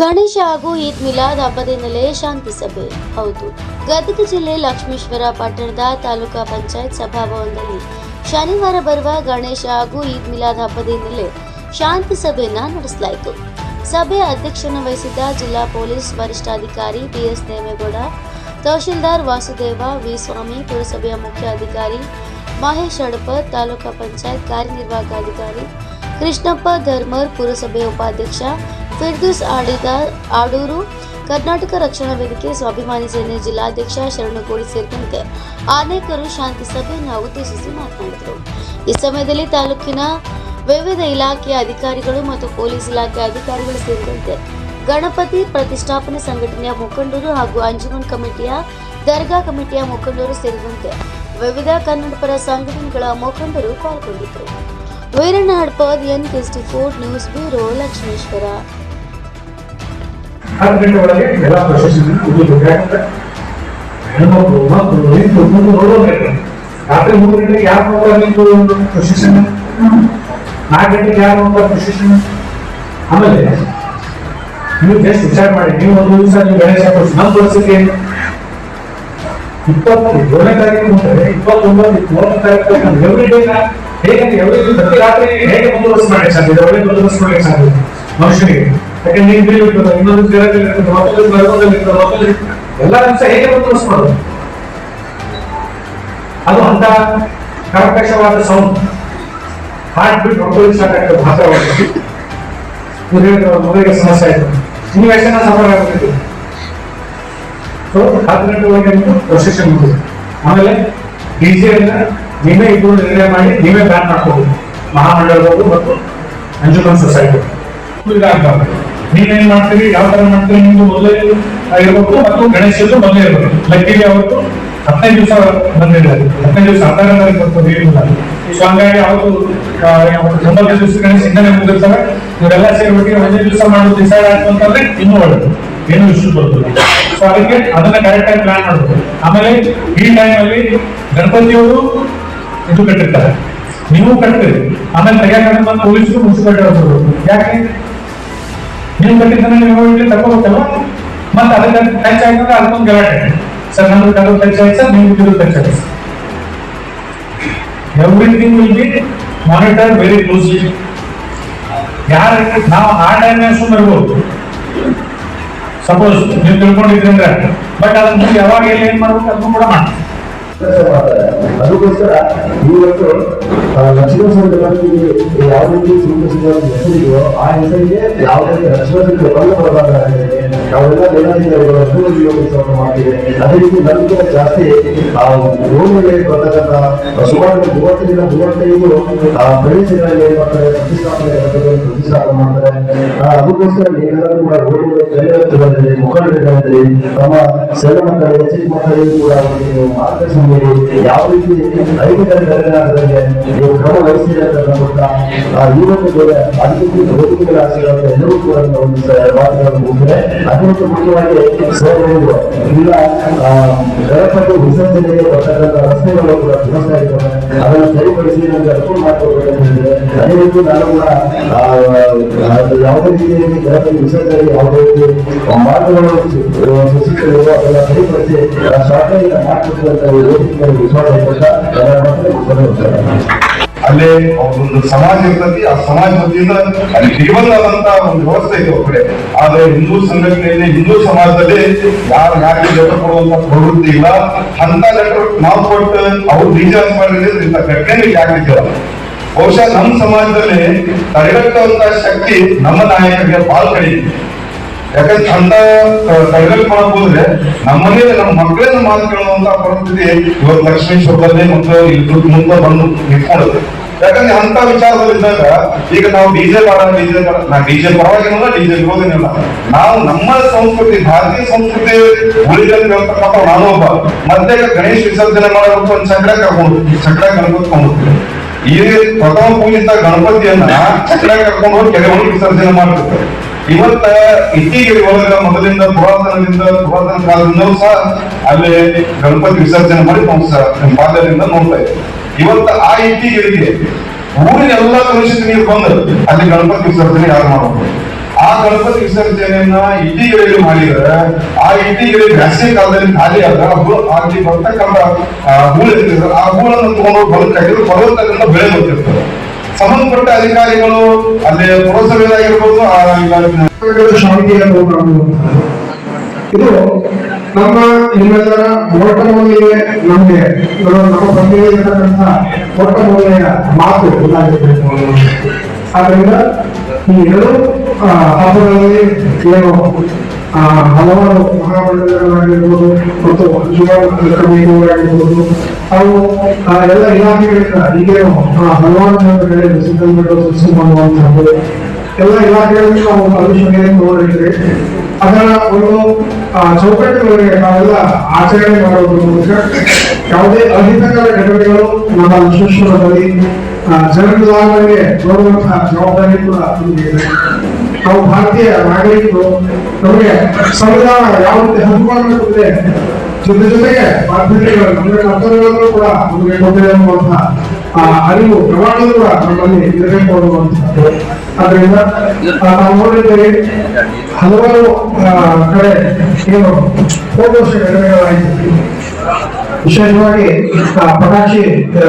ಗಣೇಶ ಹಾಗೂ ಈದ್ ಮಿಲಾದ್ ಹಬ್ಬದ ಹಿನ್ನೆಲೆ ಶಾಂತಿ ಸಭೆ. ಹೌದು, ಗದಗ ಜಿಲ್ಲೆ ಲಕ್ಷ್ಮೇಶ್ವರ ಪಟ್ಟಣದ ತಾಲೂಕಾ ಪಂಚಾಯತ್ ಸಭಾಭವನದಲ್ಲಿ ಶನಿವಾರ ಬರುವ ಗಣೇಶ ಹಾಗೂ ಈದ್ ಮಿಲಾದ್ ಹಬ್ಬದ ಹಿನ್ನೆಲೆ ಶಾಂತಿ ಸಭೆಯನ್ನ ನಡೆಸಲಾಯಿತು. ಸಭೆ ಅಧ್ಯಕ್ಷನ ವಹಿಸಿದ್ದ ಜಿಲ್ಲಾ ಪೊಲೀಸ್ ವರಿಷ್ಠಾಧಿಕಾರಿ B S Devegowda tahsildar Vasudeva, V Swamy, ಪುರಸಭೆಯ ಮುಖ್ಯ ಅಧಿಕಾರಿ ಮಹೇಶ್ ಅಡಪರ್ ತಾಲೂಕಾ ಪಂಚಾಯತ್ ಕಾರ್ಯನಿರ್ವಾಹಕ ಅಧಿಕಾರಿ ಕೃಷ್ಣಪ್ಪ ಧರ್ಮರ್, ಪುರಸಭೆ ಉಪಾಧ್ಯಕ್ಷ ಫಿರ್ದೂಸ್ ಆಡಿದ ಆಡೂರು ಕರ್ನಾಟಕ ರಕ್ಷಣಾ ವೇದಿಕೆ ಸ್ವಾಭಿಮಾನಿ ಸೇನೆ ಜಿಲ್ಲಾಧ್ಯಕ್ಷ ಶರಣಗೋಳಿ ಸೇರಿದಂತೆ ಅನೇಕರು ಶಾಂತಿ ಸಭೆಯನ್ನು ಉದ್ದೇಶಿಸಿ ಮಾತನಾಡಿದರು. ಈ ಸಮಯದಲ್ಲಿ ತಾಲೂಕಿನ ವಿವಿಧ ಇಲಾಖೆಯ ಅಧಿಕಾರಿಗಳು ಮತ್ತು ಪೊಲೀಸ್ ಇಲಾಖೆ ಅಧಿಕಾರಿಗಳು ಸೇರಿದಂತೆ ಗಣಪತಿ ಪ್ರತಿಷ್ಠಾಪನೆ ಸಂಘಟನೆಯ ಮುಖಂಡರು ಹಾಗೂ ಅಂಜುಮನ್ ಕಮಿಟಿಯ ದರ್ಗಾ ಕಮಿಟಿಯ ಮುಖಂಡರು ಸೇರಿದಂತೆ ವಿವಿಧ ಕನ್ನಡಪರ ಸಂಘಟನೆಗಳ ಮುಖಂಡರು ಪಾಲ್ಗೊಂಡಿದ್ದರು. Veeranna Hadpad, N fort news bureau Lakshmeshwar ಹತ್ತು ಗಂಟೆ ಒಳಗೆ ಎಲ್ಲ ಪ್ರೊಸೆಷನ್ ಮುಗಿಬೇಕು ಯಾಕಂದ್ರೆ ಹೆಣ್ಮಕ್ಳು ಮಕ್ಕಳು ನಿಂತು ಮುಂದೆ ರಾತ್ರಿ ಮೂರು ಗಂಟೆಗೆ ಯಾರು ನೋಡ್ತಾರೆ ನಿಂತು ಪ್ರೊಸೆಷನ್ ನಾಲ್ಕು ಗಂಟೆಗೆ ಯಾರು ನೋಡ್ತಾರೆ ಪ್ರೊಸೆಷನ್ ಆಮೇಲೆ ನೀವು ಜಸ್ಟ್ ವಿಚಾರ ಮಾಡಿ, ನೀವು ಒಂದು ದಿವಸ ನೀವು ಗಣೇಶ ನಮ್ಮ ಪರಿಸ್ಥಿತಿ ಏನು ಇಪ್ಪತ್ತು ಏಳನೇ ತಾರೀಕು ಮುಂದೆ, ಇಪ್ಪತ್ತೊಂಬತ್ತು ಮೂರನೇ ತಾರೀಕು ಎವ್ರಿ ಡೇ ಹೇಗೆ ಎವ್ರಿ ಪ್ರತಿ ರಾತ್ರಿ ಹೇಗೆ ಬಂದೋಬಸ್ತ್ ಮಾಡಿ ಸಾಧ್ಯ ಒಳ್ಳೆ ಬಂದೋಬಸ್ತ್ ಮಾಡ್ಲಿಕ್ಕೆ ಸಾಧ್ಯ ಮನುಷ್ಯನಿಗೆ. ಯಾಕಂದ್ರೆ ಬಿಲ್ ಇರ್ತದೆ ಇನ್ನೊಂದು ಬೇರೆ ಇರ್ತದೆ ಮತ್ತೊಂದು ಮರದಲ್ಲಿ ಇರ್ತದೆ ಮತ್ತೊಂದು ಎಲ್ಲ ದಿವಸ ಹೇಗೆ ಅದು ಅಂತ ಕರ್ಕಶವಾದ ಸೌಂಡ್ ಹಾರ್ಟ್ ಬಿಟ್ ಹೊಡ್ಕೊಳ್ಳಿ ಸಾಕಾಗ್ತದೆ ಹೇಳಿದ್ರು ಮಗುವಿಗೆ ಸಮಸ್ಯೆ ಆಯ್ತು. ನೀವು ಎಷ್ಟು ಜನ ಸಫರ್ ಆಗ್ಬಿಟ್ಟಿತ್ತು ಸೊ ಹತ್ತು ಒಳಗೆ ಪ್ರೊಸೆಷನ್ ಮುಗಿದು. ಆಮೇಲೆ ಡಿಜೆ ಅನ್ನ ನೀವೇ ಇಬ್ಬರು ನಿರ್ಣಯ ಮಾಡಿ ನೀವೇ ಬ್ಯಾನ್ ಮಾಡ್ಕೋಬಹುದು ಮಹಾಮಂಡಲದವರು ಮತ್ತು ಅಂಜುಮನ್ ಸೊಸೈಟಿ ಇದಾಗಬಾರ್ದು. ನೀವೇನ್ ಮಾಡ್ತೀರಿ? ಯಾವ ತರ ಮಾಡ್ತೀರಿ? ನಿಮ್ದು ಮೊದಲೇ ಇರಬೇಕು ಮತ್ತು ಗಣೇಶದ್ದು ಮೊದಲೇ ಇರಬೇಕು ಲಕ್ಕಿಗೆ ಅವತ್ತು ಹದಿನೈದು ದಿವಸ ಬಂದಿದ್ದಾರೆ ಹದಿನೈದು ದಿವಸ ಹತ್ತಾರ ತಾರೀಕು ಬರ್ತದೆ ಇಲ್ಲ ಸೊ ಹಂಗಾಗಿ ಅವತ್ತು ಒಂಬತ್ತು ದಿವಸ ಗಣೇಶ ಹಿಂದೆ ಮುಗಿರ್ತಾರೆ. ಇವರೆಲ್ಲ ಸೇರ್ಬಿಟ್ಟು ಒಂದೇ ದಿವಸ ಮಾಡೋದು ಡಿಸೈಡ್ ಆಯ್ತು ಅಂತಂದ್ರೆ ಇನ್ನೂ ಒಳ್ಳೆದು. ಏನು ಇಶ್ಯೂ ಬರ್ತದೆ ಸೊ ಅದಕ್ಕೆ ಅದನ್ನ ಕರೆಕ್ಟ್ ಆಗಿ ಪ್ಲಾನ್ ಮಾಡಬೇಕು. ಆಮೇಲೆ ಈ ಟೈಮ್ ಅಲ್ಲಿ ಗಣಪತಿಯವರು ಇದು ಕಟ್ಟಿರ್ತಾರೆ. ನೀವು ಕಟ್ಟಿರಿ ಆಮೇಲೆ ತೆಗಿಯಕ್ಕೆ ಪೊಲೀಸರು ಮುನ್ಸಿಪಾಲಿಟಿ ಅವರು ಯಾಕೆ? ನೀವು ಕಟ್ಟಿದ್ದನ್ನ ನೀವು ಇಲ್ಲಿ ತಗೋಬೇಕಲ್ಲ ಮತ್ತೆ ಅದಕ್ಕೆ ಖರ್ಚು ಆಯ್ತಂದ್ರೆ ಅದಕ್ಕೊಂದು ಗಲಾಟೆ. ಸರ್, ನಮ್ದು ಕಲರ್ ಖರ್ಚು ಆಯ್ತು, ಸರ್ ನೀವು ಇದು ಟಚ್ ಆಯ್ತು. Everything will be monitor very closely ಯಾರು ನಾವು ಆ ಟೈಮ್ ಸುಮ್ಮನೆ ಇರ್ಬೋದು ಸಪೋಸ್ ನೀವು ತಿಳ್ಕೊಂಡಿದ್ರಿ ಅಂದ್ರೆ ಬಟ್ ಅದನ್ನ ಯಾವಾಗ ಎಲ್ಲ ಏನ್ ಮಾಡ್ಬೇಕು ಅದನ್ನು ಕೂಡ ಮಾಡ್ತೀವಿ ಅದಕ್ಕೋಸ್ಕರ ಇವತ್ತು ಲಕ್ಷ್ಮಣ ಸಂಘಟನೆಗೆ ಯಾವ ರೀತಿ ಸ್ವೀಕರಿಸಿದ ಹೆಸರಿದೆಯೋ ಆ ಹೆಸರಿಗೆ ಯಾವ ಲಕ್ಷ್ಮಣ ಸಂಘ ಬಂದ ಬರಬಾರದಾಗಿದೆ ನಾವೆಲ್ಲ ಅಭಿವೃದ್ಧಿ ಯೋಗಿಸವನ್ನು ಮಾಡ್ತೀವಿ ಅದೇ ರೀತಿ ನಮ್ಗಿಂತ ಜಾಸ್ತಿ ರೋಡ್ನಲ್ಲಿ ಬರ್ತಕ್ಕಂಥ, ಸುಮಾರು ಮೂವತ್ತರಿಂದ ಮೂವತ್ತೈದು ಪ್ರದೇಶಗಳಲ್ಲಿ ಏನ್ ಮಾಡ್ತಾರೆ ಪ್ರತಿಷ್ಠಾಪನೆ ಪ್ರತಿಷ್ಠಾಪನೆ ಮಾಡ್ತಾರೆ ಅದಕ್ಕೋಸ್ಕರ ನೀವೆಲ್ಲರೂ ಕೂಡ ರೋಡ್ಗಳು ಜನರಲ್ಲಿ ಮುಖಂಡರಿದ್ದಾರೆ ತಮ್ಮ ಸಣ್ಣ ಮಕ್ಕಳಿಗೆ, ಚಿಕ್ಕ ಮಕ್ಕಳಿಗೆ ಕೂಡ ಅವರಿಗೆ ನೀವು ಯಾವ ರೀತಿ ಐದರಲ್ಲಿ ಬೆಳಗಾಗದಂತೆ ನೀವು ಕ್ರಮ ವಹಿಸಿದೆ ಅಂತ ಗೊತ್ತಾ ಅದಕ್ಕೆ ಆಶೀರ್ವಾದ ಎಲ್ಲರೂ ಕೂಡ ಒಂದು ಮಾತುಗಳನ್ನು ಮುಗಿದ್ರೆ ಅದಕ್ಕಿಂತ ಮುಖ್ಯವಾಗಿ ಹೇಳಿದ್ರು ಇಲ್ಲ ಗಣಪತಿ ವಿಸರ್ಜನೆಗೆ ಬರ್ತಕ್ಕಂಥ ರಸ್ತೆಗಳು ಕೂಡ ಅದನ್ನು ಸರಿಪಡಿಸಿ ನಮಗೆ ಅನುಕೂಲ ಮಾಡಿಕೊಡ್ಬೇಕಂತ ಹೇಳಿದ್ರೆ ನಾನು ಕೂಡ ಯಾವುದೇ ರೀತಿಯಲ್ಲಿ ಜನತೆ ವಿಸರ್ಜನೆ ಯಾವುದೇ ಮಾರ್ಗಗಳು ಸರಿಪಡಿಸಿ ಶಾಖೆಯಿಂದ ವಿಶ್ವಾಸ ಅಲ್ಲೇ ಒಂದು ಸಮಾಜ ಇರ್ತದೆ ಆ ಸಮಾಜ ವತಿಯಿಂದ ಅಲ್ಲಿ ನಿರ್ಬಂಧದಂತ ಒಂದು ವ್ಯವಸ್ಥೆ ಇದೆ ಕಡೆ ಆದ್ರೆ ಹಿಂದೂ ಸಂಘಟನೆಯಲ್ಲಿ ಹಿಂದೂ ಸಮಾಜದಲ್ಲಿ ಯಾರು ಯಾಕೆ ಲೆಟರ್ ಕೊಡುವಂತ ಪ್ರವೃತ್ತಿ ಇಲ್ಲ. ಅಂತ ಲೆಟರ್ ನಾವು ಕೊಟ್ಟು ಅವ್ರು ಬೀಜ ಮಾಡಿದ್ರೆ ಇಂಥ ಘಟನೆ ಯಾಕಿಲ್ಲ ಬಹುಶಃ ನಮ್ಮ ಸಮಾಜದಲ್ಲಿ ತಡೆಗಟ್ಟುವಂತ ಶಕ್ತಿ ನಮ್ಮ ನಾಯಕರಿಗೆ ಪಾಲ್ ಯಾಕಂದ್ರೆ ಅಂತ ತಡೆಗಟ್ಟು ಮಾಡಕ್ ಹೋದ್ರೆ ನಮ್ಮನೆ ನಮ್ಮ ಮಕ್ಕಳೇ ನಮ್ಮ ಮಾತು ಪರಿಸ್ಥಿತಿ ಇವತ್ತು ಲಕ್ಷ್ಮೇಶ್ವರದಲ್ಲಿ ಇಲ್ಲಿ ಮುಂದೆ ಬಂದು ನಿಂತ್ಕೊಳ್ಳುತ್ತೆ ಯಾಕಂದ್ರೆ ಅಂತ ವಿಚಾರದಲ್ಲಿದ್ದಾಗ ಈಗ ನಾವು ಡಿಜೆ ಬಾರ ಡಿಜೆ ನಾ ಡಿಜೆ ಪರವಾಗಿಲ್ಲ ಡಿಜೆ ವಿರೋಧನಿಲ್ಲ ನಾವು ನಮ್ಮ ಸಂಸ್ಕೃತಿ, ಭಾರತೀಯ ಸಂಸ್ಕೃತಿ ಉಳಿದಂತ ಹೇಳ್ತಕ್ಕಂಥ ನಾನು ಒಬ್ಬ ಮತ್ತೆ ಗಣೇಶ ವಿಸರ್ಜನೆ ಮಾಡಬೇಕು ಒಂದು ಚಕ್ರ ಕರ್ಕೊಂಡು ಚಕ್ರ ಕರ್ಕೊಂಡು ಈ ಪ್ರಥಮ ಪೂಜಿತ ಗಣಪತಿಯನ್ನ ಕರ್ಕೊಂಡು ಹೋಗಿ ಕೆರೆ ವಿಸರ್ಜನೆ ಮಾಡ್ತಿರ್ತಾರೆ ಇವತ್ತ ಇಟ್ಟಿಗೆರೆ ಒಳಗ ಮೊದಲಿಂದ ಪುರಾತನದಿಂದ ಪುರಾತನ ಕಾಲದಿಂದಲೂ ಸಹ ಅಲ್ಲಿ ಗಣಪತಿ ವಿಸರ್ಜನೆ ಮಾಡಿ ನಾವು ಸಹ ಬಾಲ್ಯದಿಂದ ನೋಡ್ತಾ ಇದ್ದೀವಿ ಇವತ್ತ ಆ ಇಟ್ಟಿಗೆರೆಗೆ ಊರಿನ ಎಲ್ಲಾ ಕಲುಷಿತ ನೀರು ಬಂದು ಅಲ್ಲಿ ಗಣಪತಿ ವಿಸರ್ಜನೆ ಯಾರು ಮಾಡೋದು ಆ ಗಣಪತಿ ವಿಸರ್ಜನೆಯನ್ನ ಇಟ್ಟಿಗೆರೆಯಲ್ಲಿ ಮಾಡಿದರೆ, ಆ ಇಟ್ಟಿಗೆರೆ ಬ್ಯಾಸಿಗೆ ಕಾಲದಲ್ಲಿ ಖಾಲಿ ಆದ್ರೆ ಅಲ್ಲಿ ಬರ್ತಕ್ಕಂಥ ಹೂಳು ಇರ್ತದೆ ಆ ಹೂಳನ್ನು ತಗೊಂಡು ಬಲಕ್ ಹಾಕಿದ್ರು ಪರ್ವತದಿಂದ ಬೆಳೆ ಬರ್ತಿರ್ತದೆ. ಸಂಬಂಧಪಟ್ಟ ಅಧಿಕಾರಿಗಳು ಅಲ್ಲಿ ಪುರಸಭೆಯಾಗಿರ್ಬೋದು ಶಾಂತಿಯ ಇದು ನಮ್ಮ ನಿಮ್ಮೆಲ್ಲರ ಮೊಟ್ಟಮೊದಲಿಗೆ ನಮಗೆ. ನಮ್ಮ ಪತ್ನಿಯಲ್ಲಿರ್ತಕ್ಕಂಥ ಮೊಟ್ಟ ಮೊದಲನೆಯ ಮಾತು ಇದಾಗಿರ್ಬೇಕು. ಆದ್ರಿಂದ ಈ ಎರಡು ಹಬ್ಬಗಳಲ್ಲಿ ಏನು ಹಲವಾರು ಮಹಾಮಂಡಲಗಳಾಗಿರ್ಬೋದು ಮತ್ತು ಜೀವನಗಳಾಗಿರ್ಬೋದು ಅವು ಆ, ಎಲ್ಲ ಇಲಾಖೆಗಳಿಂದ ಈಗೇನು ಹಲವಾರು ಜನರು ಸಿದ್ಧಗಳು ಸೃಷ್ಟಿ ಮಾಡುವಂತಹದ್ದು. ಎಲ್ಲ ಇಲಾಖೆಗಳಲ್ಲಿ ನಾವು ಆಲೋಚನೆಯನ್ನು ನೋಡಿದ್ರೆ ಅದರ ಒಂದು ಚೌಕಟ್ಟುಗಳಿಗೆ ನಾವೆಲ್ಲ ಆಚರಣೆ ಮಾಡೋದ್ರ ಮೂಲಕ ಯಾವುದೇ ಅಹಿತಕರ ಘಟನೆಗಳು ನಮ್ಮ ವಿಶ್ವೇಶ್ವರದಲ್ಲಿ ಆ, ಜನರಿಗಾಗಲೇ ನೋಡುವಂತಹ ಜವಾಬ್ದಾರಿ ಕೂಡ ಇದೆ. ನಾವು ಭಾರತೀಯ ನಾಗರಿಕರು ನಮಗೆ ಸಂವಿಧಾನ ಯಾವ ರೀತಿ ಹಕ್ಕುಗಳನ್ನು ಕೊಟ್ಟಿದೆ ಕರ್ತವ್ಯಗಳನ್ನು ಕೂಡ ಅರಿವು ನಮ್ಮಲ್ಲಿ ಇರಬೇಕು ಹಲವಾರು ಕಡೆ ಏನು ಹೋದ ವರ್ಷ ಘಟನೆಗಳಾಯಿತು ವಿಶೇಷವಾಗಿ ಪಟಾಕಿ